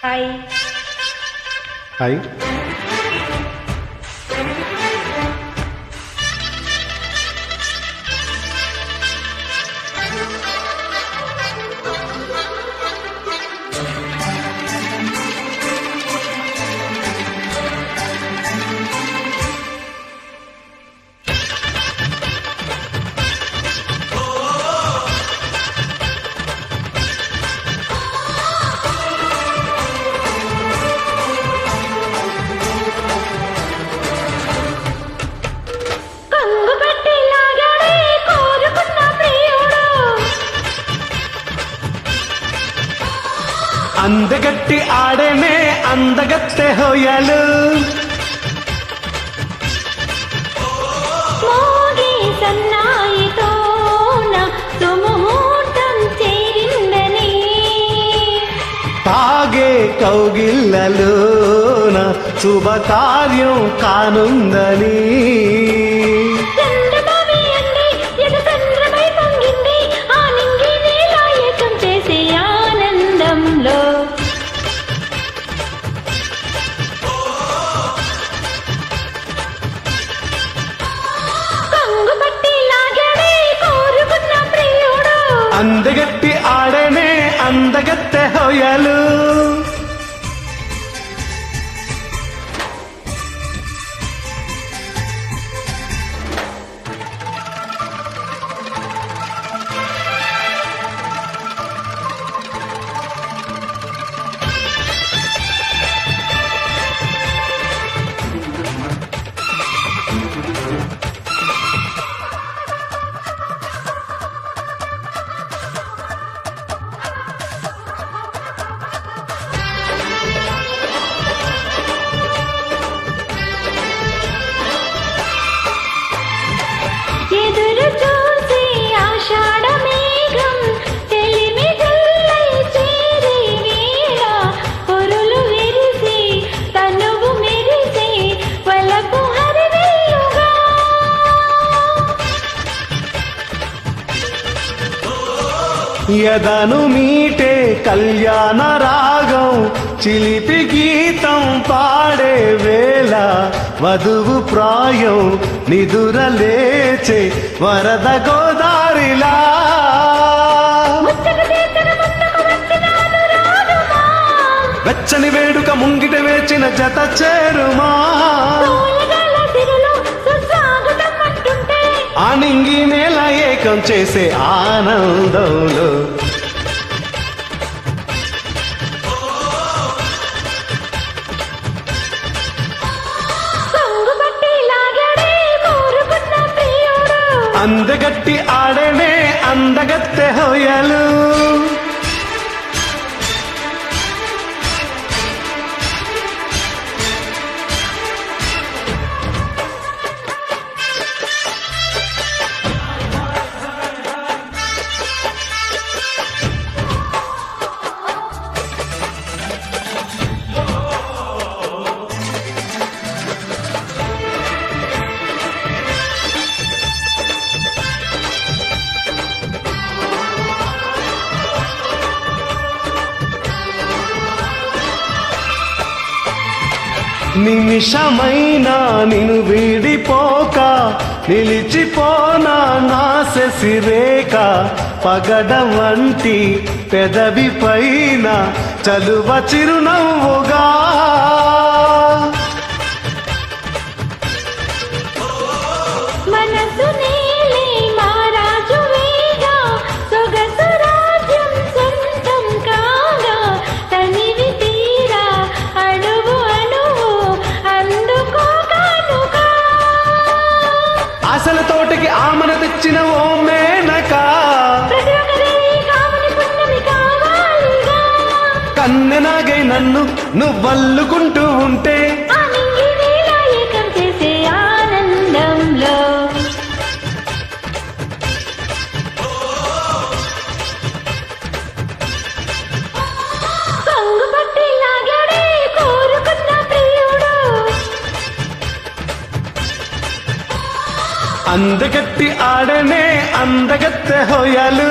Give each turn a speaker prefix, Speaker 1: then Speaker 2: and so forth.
Speaker 1: 系系
Speaker 2: అందగట్టి ఆడేనే అందగత్తె హోయలు తాగే కౌగిల్లలోన శుభకార్యం కానుందని అందగట్టి ఆడేనే అందగత్తె హోయలు యదను మీటే కళ్యాణ రాగం. చిలిపి గీతం పాడే వేళ వధువు ప్రాయం నిదుర లేచే వరద గోదారిలా.
Speaker 1: వెచ్చని
Speaker 2: వేడుక ముంగిట వేచిన జత చేరుమా. ఆనింగి నేల ఏకం చేసే ఆనందంలో. అందగట్టి ఆడేనే అందగత్తె హోయలు నిమిషమైనా నిన్ను వీడిపోక నిలిచిపోనా నా శశిరేఖ పగడ వంటి పెదవి పైన చలువ చిరునవ్వుగా నన్ను నువ్వల్లుకుంటూ ఉంటే అందగట్టి ఆడనే అందగత్తె హోయలు.